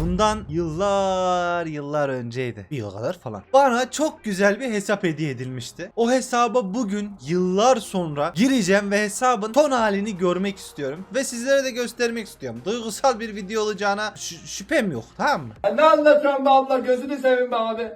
Bundan yıllar yıllar önceydi. Bir yıl kadar falan. Bana çok güzel bir hesap hediye edilmişti. O hesaba bugün yıllar sonra gireceğim ve hesabın ton halini görmek istiyorum. Ve sizlere de göstermek istiyorum. Duygusal bir video olacağına şü- şüphem yok tamam mı? Ne anlatıyorsun be abla gözünü seveyim be abi.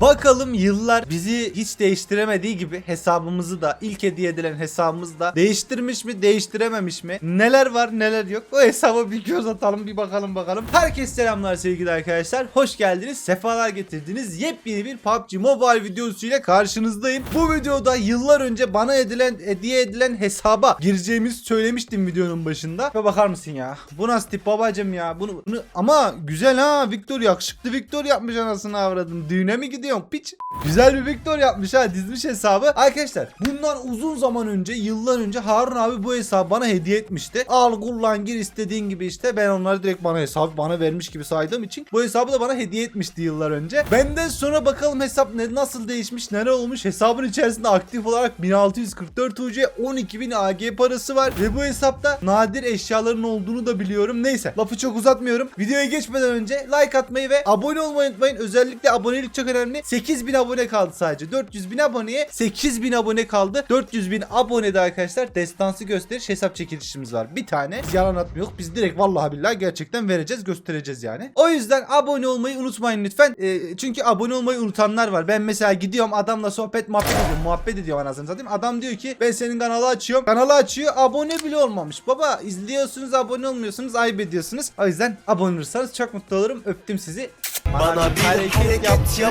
Bakalım yıllar bizi hiç değiştiremediği gibi hesabımızı da ilk hediye edilen hesabımızı da değiştirmiş mi değiştirememiş mi? Neler var neler yok? O hesaba bir göz atalım bir bakalım bakalım. Herkese selamlar sevgili arkadaşlar. Hoş geldiniz. Sefalar getirdiniz. Yepyeni bir PUBG Mobile videosuyla karşınızdayım. Bu videoda yıllar önce bana edilen hediye edilen hesaba gireceğimizi söylemiştim videonun başında. Ve bakar mısın ya? Bu nasıl tip babacım ya? Bunu, bunu ama güzel ha Victor yakışıklı Victor yapmış anasını avradın. Düğüne mi gidiyorsun piç? Güzel bir Victor yapmış ha dizmiş hesabı. Arkadaşlar bundan uzun zaman önce yıllar önce Harun abi bu hesabı bana hediye etmişti. Al kullan gir istediğin gibi işte ben onları direkt bana hesabı bana vermiş gibi saydığım için bu hesabı da bana hediye etmişti yıllar önce. Benden sonra bakalım hesap ne, nasıl değişmiş neler olmuş hesabın içerisinde aktif olarak 1644 UC 12000 AG parası var ve bu hesapta nadir eşyaların olduğunu da biliyorum. Neyse lafı çok uzatmıyorum. Videoya geçmeden önce like atmayı ve abone olmayı unutmayın. Özellikle abonelik çok önemli. 8000 abone kaldı sadece. 400 bin aboneye 8000 abone kaldı. 400 bin abonede arkadaşlar destansı gösteriş hesap çekilişimiz var. Bir tane yalan atmıyor. Biz direkt vallahi billahi gerçekten vereceğiz göstereceğiz yani. O yüzden abone olmayı unutmayın lütfen. Ee, çünkü abone olmayı unutanlar var. Ben mesela gidiyorum adamla sohbet muhabbet ediyorum. Muhabbet ediyorum anasını satayım. Adam diyor ki ben senin kanalı açıyorum. Kanalı açıyor abone bile olmamış. Baba izliyorsunuz abone olmuyorsunuz ayıp ediyorsunuz. O yüzden abone olursanız çok mutlu olurum. Öptüm sizi. Bana bir hareket yaptı.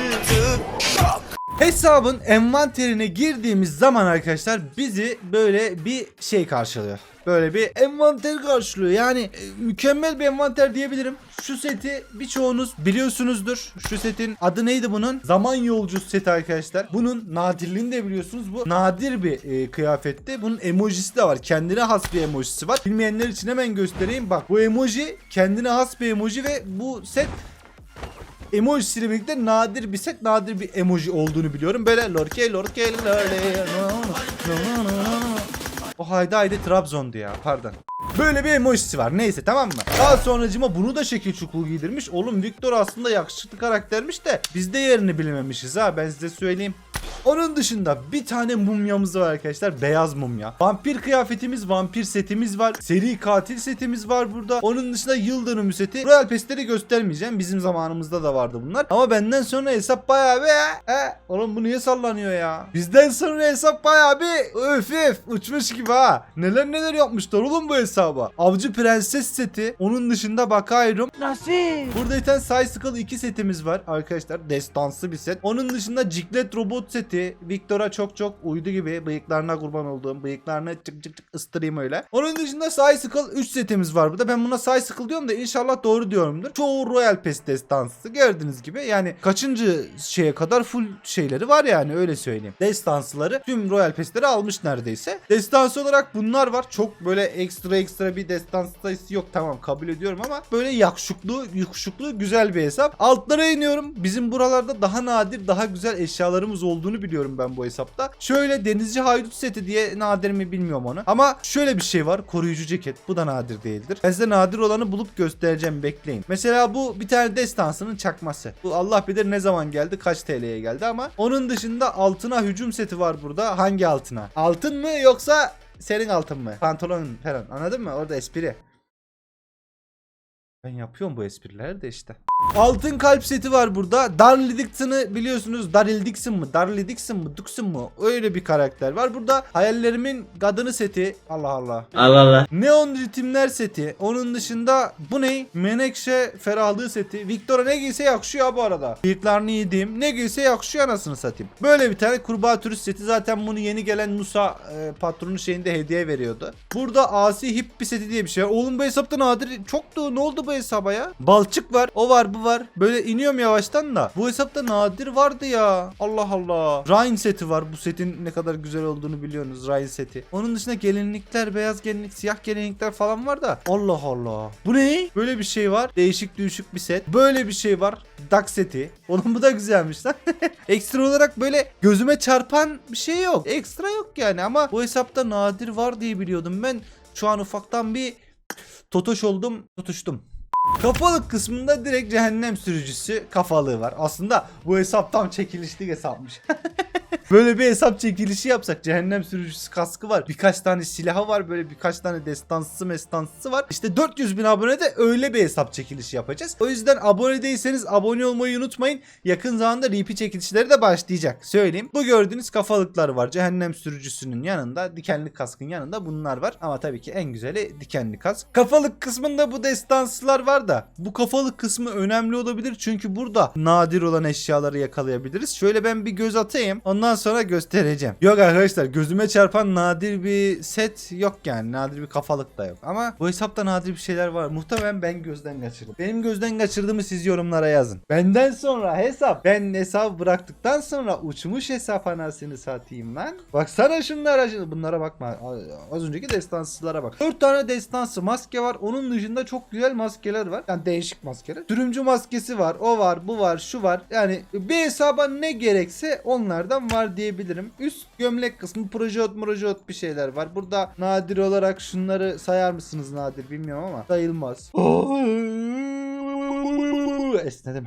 Hesabın envanterine girdiğimiz zaman arkadaşlar bizi böyle bir şey karşılıyor. Böyle bir envanter karşılıyor. Yani e, mükemmel bir envanter diyebilirim. Şu seti birçoğunuz biliyorsunuzdur. Şu setin adı neydi bunun? Zaman yolcusu seti arkadaşlar. Bunun nadirliğini de biliyorsunuz. Bu nadir bir e, kıyafetti. Bunun emojisi de var. Kendine has bir emojisi var. Bilmeyenler için hemen göstereyim. Bak bu emoji kendine has bir emoji ve bu set emojisiyle birlikte nadir bir set, nadir bir emoji olduğunu biliyorum. Böyle lorke lorke lorle O haydi haydi Trabzon'du ya pardon. Böyle bir emojisi var neyse tamam mı? Daha sonracıma bunu da şekil çukul giydirmiş. Oğlum Victor aslında yakışıklı karaktermiş de biz de yerini bilememişiz ha ben size söyleyeyim. Onun dışında bir tane mumyamız var arkadaşlar. Beyaz mumya. Vampir kıyafetimiz, vampir setimiz var. Seri katil setimiz var burada. Onun dışında yıl dönümü seti. Royal Pass'leri göstermeyeceğim. Bizim zamanımızda da vardı bunlar. Ama benden sonra hesap bayağı bir... He, oğlum bu niye sallanıyor ya? Bizden sonra hesap bayağı bir... Öf öf uçmuş gibi ha. Neler neler yapmışlar oğlum bu hesaba. Avcı Prenses seti. Onun dışında bakıyorum. Nasıl? Burada tane Cycle 2 setimiz var arkadaşlar. Destansı bir set. Onun dışında Jiglet robot seti. Victor'a çok çok uydu gibi. Bıyıklarına kurban olduğum. Bıyıklarını çık çık çık ıstırayım öyle. Onun dışında Cycle 3 setimiz var burada. Ben buna Cycle diyorum da inşallah doğru diyorumdur. Çoğu Royal Pass destansı. Gördüğünüz gibi. Yani kaçıncı şeye kadar full şeyleri var yani öyle söyleyeyim. Destansıları tüm Royal Pass'leri almış neredeyse. Destansı olarak bunlar var. Çok böyle ekstra ekstra bir destans sayısı yok. Tamam kabul ediyorum ama böyle yakışıklı, yakışıklı güzel bir hesap. Altlara iniyorum. Bizim buralarda daha nadir, daha güzel eşyalarımız olduğunu biliyorum ben bu hesapta. Şöyle denizci haydut seti diye nadir mi bilmiyorum onu. Ama şöyle bir şey var. Koruyucu ceket. Bu da nadir değildir. Ben size nadir olanı bulup göstereceğim. Bekleyin. Mesela bu bir tane destansının çakması. Bu Allah bilir ne zaman geldi, kaç TL'ye geldi ama onun dışında altına hücum seti var burada. Hangi altına? Altın mı yoksa senin altın mı? Pantolon falan. Anladın mı? Orada espri. Ben yapıyorum bu esprileri de işte. Altın kalp seti var burada. Darly Dixon'ı biliyorsunuz. Daryl Dixon mı? Darly Dixon mı? Dixon mu? Öyle bir karakter var. Burada hayallerimin kadını seti. Allah Allah. Allah Allah. Neon ritimler seti. Onun dışında bu ne? Menekşe ferahlığı seti. Victor'a ne giyse yakışıyor bu arada. Bıyıklarını yediğim. Ne giyse yakışıyor anasını satayım. Böyle bir tane kurbağa turist seti. Zaten bunu yeni gelen Musa e, patronu şeyinde hediye veriyordu. Burada asi hippi seti diye bir şey var. Oğlum bu hesapta nadir çoktu. Ne oldu bu hesaba ya? Balçık var. O var bu var. Böyle iniyorum yavaştan da. Bu hesapta nadir vardı ya. Allah Allah. Rhine seti var. Bu setin ne kadar güzel olduğunu biliyorsunuz. Rhine seti. Onun dışında gelinlikler, beyaz gelinlik, siyah gelinlikler falan var da. Allah Allah. Bu ne? Böyle bir şey var. Değişik düşük bir set. Böyle bir şey var. Duck seti. Oğlum bu da güzelmiş lan. Ekstra olarak böyle gözüme çarpan bir şey yok. Ekstra yok yani ama bu hesapta nadir var diye biliyordum ben. Şu an ufaktan bir totoş oldum. Tutuştum. Kafalık kısmında direkt cehennem sürücüsü kafalığı var. Aslında bu hesap tam çekilişlik hesapmış. Böyle bir hesap çekilişi yapsak cehennem sürücüsü kaskı var. Birkaç tane silahı var. Böyle birkaç tane destansısı mestansısı var. İşte 400 bin abonede öyle bir hesap çekilişi yapacağız. O yüzden abone değilseniz abone olmayı unutmayın. Yakın zamanda RP çekilişleri de başlayacak. Söyleyeyim. Bu gördüğünüz kafalıklar var. Cehennem sürücüsünün yanında. Dikenli kaskın yanında bunlar var. Ama tabii ki en güzeli dikenli kask. Kafalık kısmında bu destansılar var da. Bu kafalık kısmı önemli olabilir. Çünkü burada nadir olan eşyaları yakalayabiliriz. Şöyle ben bir göz atayım. Ondan sonra göstereceğim. Yok arkadaşlar gözüme çarpan nadir bir set yok yani. Nadir bir kafalık da yok. Ama bu hesapta nadir bir şeyler var. Muhtemelen ben gözden kaçırdım. Benim gözden kaçırdığımı siz yorumlara yazın. Benden sonra hesap. Ben hesabı bıraktıktan sonra uçmuş hesap anasını satayım lan. Baksana şunlara. Bunlara bakma. Az önceki destansızlara bak. 4 tane destansı maske var. Onun dışında çok güzel maskeler var. Yani değişik maskeler. Sürümcü maskesi var. O var. Bu var. Şu var. Yani bir hesaba ne gerekse onlardan var diyebilirim. Üst gömlek kısmı projot projot bir şeyler var. Burada nadir olarak şunları sayar mısınız nadir bilmiyorum ama sayılmaz. Esnedim.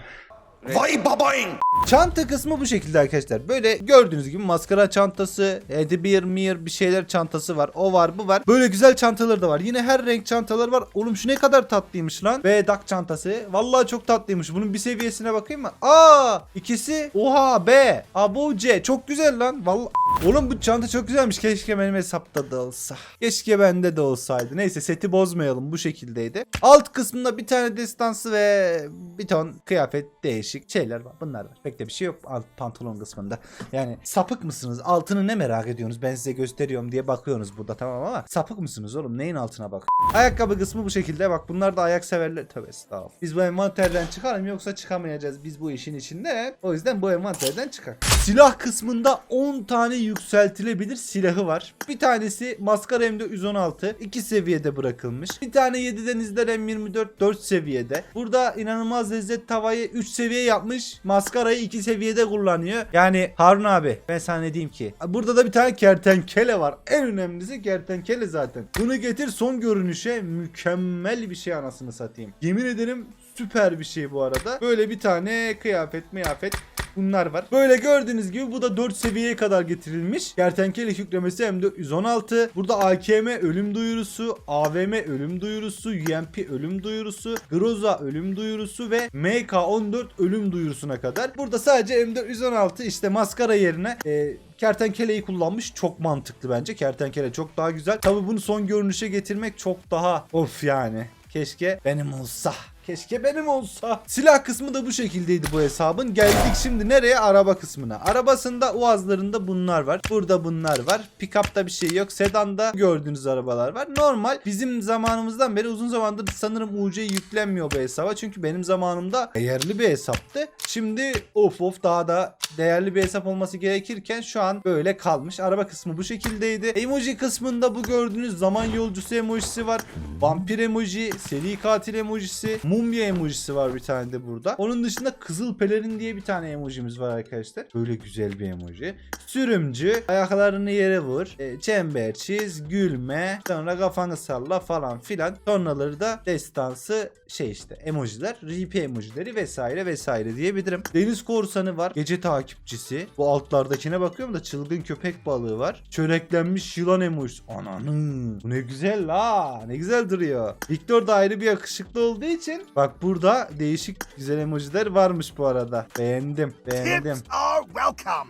Vay babayın. Çanta kısmı bu şekilde arkadaşlar. Böyle gördüğünüz gibi maskara çantası, Edibir, Mir bir şeyler çantası var. O var, bu var. Böyle güzel çantaları da var. Yine her renk çantaları var. Oğlum şu ne kadar tatlıymış lan. Ve dak çantası. Vallahi çok tatlıymış. Bunun bir seviyesine bakayım mı? Aa, ikisi oha B. A bu C. Çok güzel lan. Vallahi Oğlum bu çanta çok güzelmiş. Keşke benim hesapta da olsa. Keşke bende de olsaydı. Neyse seti bozmayalım. Bu şekildeydi. Alt kısmında bir tane destansı ve bir ton kıyafet değişik şeyler var. Bunlar var. Pek de bir şey yok alt pantolon kısmında. Yani sapık mısınız? Altını ne merak ediyorsunuz? Ben size gösteriyorum diye bakıyorsunuz burada tamam ama sapık mısınız oğlum? Neyin altına bak? Ayakkabı kısmı bu şekilde. Bak bunlar da ayak severler. Tövbe estağfurullah. Biz bu envanterden çıkalım yoksa çıkamayacağız. Biz bu işin içinde. O yüzden bu envanterden çıkar. Silah kısmında 10 tane yükseltilebilir silahı var. Bir tanesi maskara M116 2 seviyede bırakılmış. Bir tane 7 denizler M24 4 seviyede. Burada inanılmaz lezzet tavayı 3 seviye yapmış. Maskarayı 2 seviyede kullanıyor. Yani Harun abi ben sana ne diyeyim ki? Burada da bir tane kertenkele var. En önemlisi kertenkele zaten. Bunu getir son görünüşe mükemmel bir şey anasını satayım. Yemin ederim süper bir şey bu arada. Böyle bir tane kıyafet miyafet bunlar var. Böyle gördüğünüz gibi bu da 4 seviyeye kadar getirilmiş. Kertenkele yüklemesi M416. Burada AKM ölüm duyurusu, AVM ölüm duyurusu, UMP ölüm duyurusu, Groza ölüm duyurusu ve MK14 ölüm duyurusuna kadar. Burada sadece M416 işte maskara yerine e, kertenkeleyi kullanmış. Çok mantıklı bence. Kertenkele çok daha güzel. Tabi bunu son görünüşe getirmek çok daha of yani. Keşke benim olsa. Keşke benim olsa. Silah kısmı da bu şekildeydi bu hesabın. Geldik şimdi nereye? Araba kısmına. Arabasında uazlarında bunlar var. Burada bunlar var. Pickup'ta bir şey yok. Sedan'da gördüğünüz arabalar var. Normal. Bizim zamanımızdan beri uzun zamandır sanırım UC yüklenmiyor bu hesaba. Çünkü benim zamanımda değerli bir hesaptı. Şimdi of of daha da değerli bir hesap olması gerekirken şu an böyle kalmış. Araba kısmı bu şekildeydi. Emoji kısmında bu gördüğünüz zaman yolcusu emojisi var. Vampir emoji, seri katil emojisi, mumya emojisi var bir tane de burada. Onun dışında kızıl pelerin diye bir tane emojimiz var arkadaşlar. Böyle güzel bir emoji. Sürümcü, ayaklarını yere vur, e, çember çiz, gülme, sonra kafanı salla falan filan. Sonraları da destansı şey işte emojiler, RP emojileri vesaire vesaire diyebilirim. Deniz korsanı var, gece takipçisi. Bu altlardakine bakıyorum da çılgın köpek balığı var. Çöreklenmiş yılan emojisi. Ananın. Bu ne güzel la. Ne güzel duruyor. Victor da ayrı bir yakışıklı olduğu için bak burada değişik güzel emojiler varmış bu arada. Beğendim. Beğendim. Tips are welcome.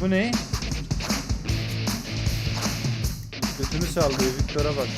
Bu ne? Götünü sallıyor Victor'a bak.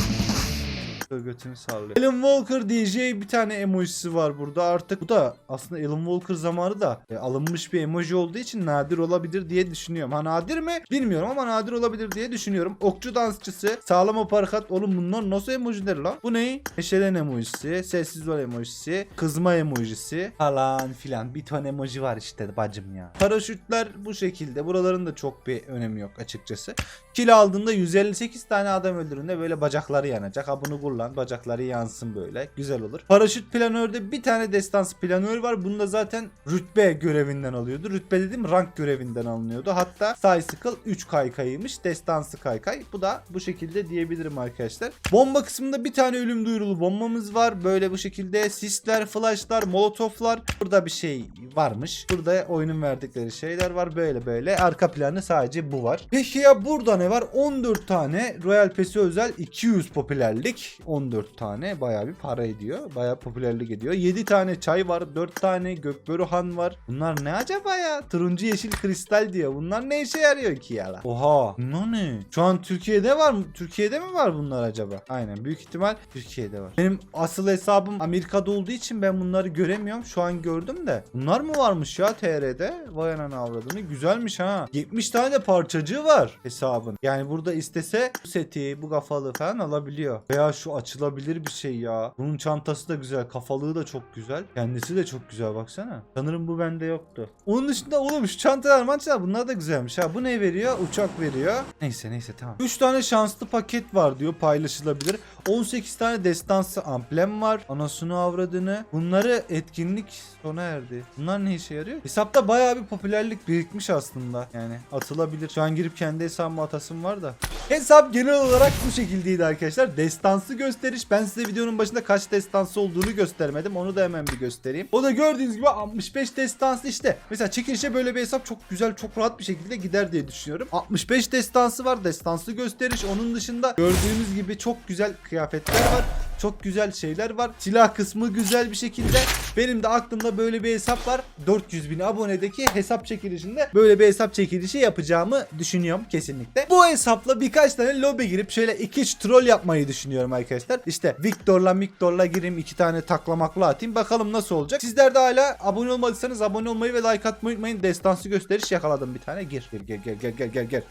Victor götünü sallıyor. Alan Walker DJ bir tane emojisi var burada artık. Bu da aslında Alan Walker zamanı da e, alınmış bir emoji olduğu için nadir olabilir diye düşünüyorum. Ha nadir mi? Bilmiyorum ama nadir olabilir diye düşünüyorum. Okçu dansçısı, sağlam aparakat. Oğlum bunlar nasıl emojiler lan? Bu ne? Neşelen emojisi, sessiz ol emojisi, kızma emojisi falan filan. Bir ton emoji var işte bacım ya. Paraşütler bu şekilde. Buraların da çok bir önemi yok açıkçası. Kill aldığında 158 tane adam öldürdüğünde böyle bacakları yanacak. Ha bunu kullan lan. Bacakları yansın böyle. Güzel olur. Paraşüt planörde bir tane destansı planör var. Bunda zaten rütbe görevinden alıyordu. Rütbe dediğim rank görevinden alınıyordu. Hatta Cycle 3 kaykayıymış. Destansı kaykay. Bu da bu şekilde diyebilirim arkadaşlar. Bomba kısmında bir tane ölüm duyurulu bombamız var. Böyle bu şekilde sisler, flashlar, molotoflar. Burada bir şey varmış. Burada oyunun verdikleri şeyler var. Böyle böyle. Arka planı sadece bu var. Peki ya burada ne var? 14 tane Royal Pass'e özel 200 popülerlik. 14 tane bayağı bir para ediyor. Bayağı popülerlik ediyor. 7 tane çay var. 4 tane gökbörühan var. Bunlar ne acaba ya? Turuncu yeşil kristal diyor. Bunlar ne işe yarıyor ki ya? Oha. Bunlar ne? Şu an Türkiye'de var mı? Türkiye'de mi var bunlar acaba? Aynen. Büyük ihtimal Türkiye'de var. Benim asıl hesabım Amerika'da olduğu için ben bunları göremiyorum. Şu an gördüm de. Bunlar mı varmış ya TR'de? Vay anana avradını. Güzelmiş ha. 70 tane de parçacığı var hesabın. Yani burada istese bu seti, bu kafalığı falan alabiliyor. Veya şu açılabilir bir şey ya. Bunun çantası da güzel. Kafalığı da çok güzel. Kendisi de çok güzel baksana. Sanırım bu bende yoktu. Onun dışında oğlum şu çantalar mançalar bunlar da güzelmiş ha. Bu ne veriyor? Uçak veriyor. Neyse neyse tamam. 3 tane şanslı paket var diyor paylaşılabilir. 18 tane destansı amblem var. Anasını avradını. Bunları etkinlik sona erdi. Bunlar ne işe yarıyor? Hesapta bayağı bir popülerlik birikmiş aslında. Yani atılabilir. Şu an girip kendi hesabıma atasım var da. Hesap genel olarak bu şekildeydi arkadaşlar. Destansı gösteriş. Ben size videonun başında kaç destansı olduğunu göstermedim. Onu da hemen bir göstereyim. O da gördüğünüz gibi 65 destansı işte. Mesela çekilişe böyle bir hesap çok güzel, çok rahat bir şekilde gider diye düşünüyorum. 65 destansı var. Destansı gösteriş. Onun dışında gördüğünüz gibi çok güzel kıyafetler var. Çok güzel şeyler var. Silah kısmı güzel bir şekilde. Benim de aklımda böyle bir hesap var. 400 bin abonedeki hesap çekilişinde böyle bir hesap çekilişi yapacağımı düşünüyorum kesinlikle. Bu hesapla birkaç tane lobi girip şöyle 2-3 troll yapmayı düşünüyorum arkadaşlar. İşte Victor'la Victor'la gireyim iki tane taklamakla atayım. Bakalım nasıl olacak. Sizler de hala abone olmadıysanız abone olmayı ve like atmayı unutmayın. Destansı gösteriş yakaladım bir tane. Gir. Gir gel gel gel gel gel.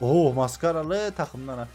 Oo maskaralı takımdan ha.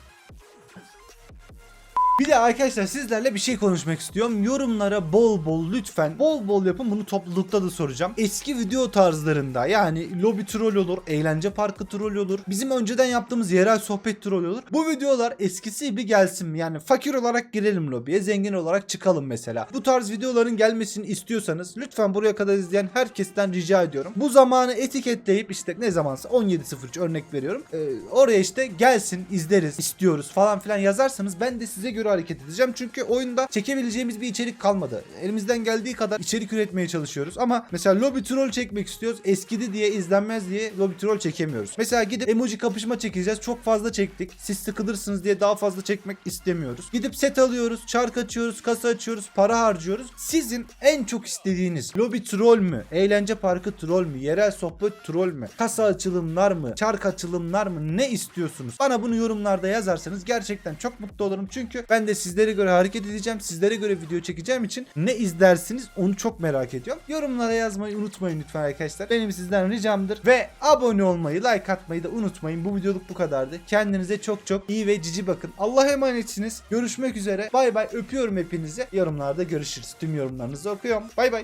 Bir de arkadaşlar sizlerle bir şey konuşmak istiyorum. Yorumlara bol bol lütfen bol bol yapın. Bunu toplulukta da soracağım. Eski video tarzlarında yani lobby troll olur, eğlence parkı troll olur. Bizim önceden yaptığımız yerel sohbet troll olur. Bu videolar eskisi gibi gelsin? Yani fakir olarak girelim lobiye, zengin olarak çıkalım mesela. Bu tarz videoların gelmesini istiyorsanız lütfen buraya kadar izleyen herkesten rica ediyorum. Bu zamanı etiketleyip işte ne zamansa 17.03 örnek veriyorum. Ee, oraya işte gelsin izleriz istiyoruz falan filan yazarsanız ben de size göre hareket edeceğim. Çünkü oyunda çekebileceğimiz bir içerik kalmadı. Elimizden geldiği kadar içerik üretmeye çalışıyoruz. Ama mesela lobby troll çekmek istiyoruz. Eskidi diye izlenmez diye lobby troll çekemiyoruz. Mesela gidip emoji kapışma çekeceğiz. Çok fazla çektik. Siz sıkılırsınız diye daha fazla çekmek istemiyoruz. Gidip set alıyoruz, çark açıyoruz, kasa açıyoruz, para harcıyoruz. Sizin en çok istediğiniz lobby troll mü? Eğlence parkı troll mü? Yerel sohbet troll mü? Kasa açılımlar mı? Çark açılımlar mı? Ne istiyorsunuz? Bana bunu yorumlarda yazarsanız gerçekten çok mutlu olurum. Çünkü ben de sizlere göre hareket edeceğim. Sizlere göre video çekeceğim için ne izlersiniz onu çok merak ediyorum. Yorumlara yazmayı unutmayın lütfen arkadaşlar. Benim sizden ricamdır. Ve abone olmayı, like atmayı da unutmayın. Bu videoluk bu kadardı. Kendinize çok çok iyi ve cici bakın. Allah'a emanetsiniz. Görüşmek üzere. Bay bay. Öpüyorum hepinizi. Yorumlarda görüşürüz. Tüm yorumlarınızı okuyorum. Bay bay.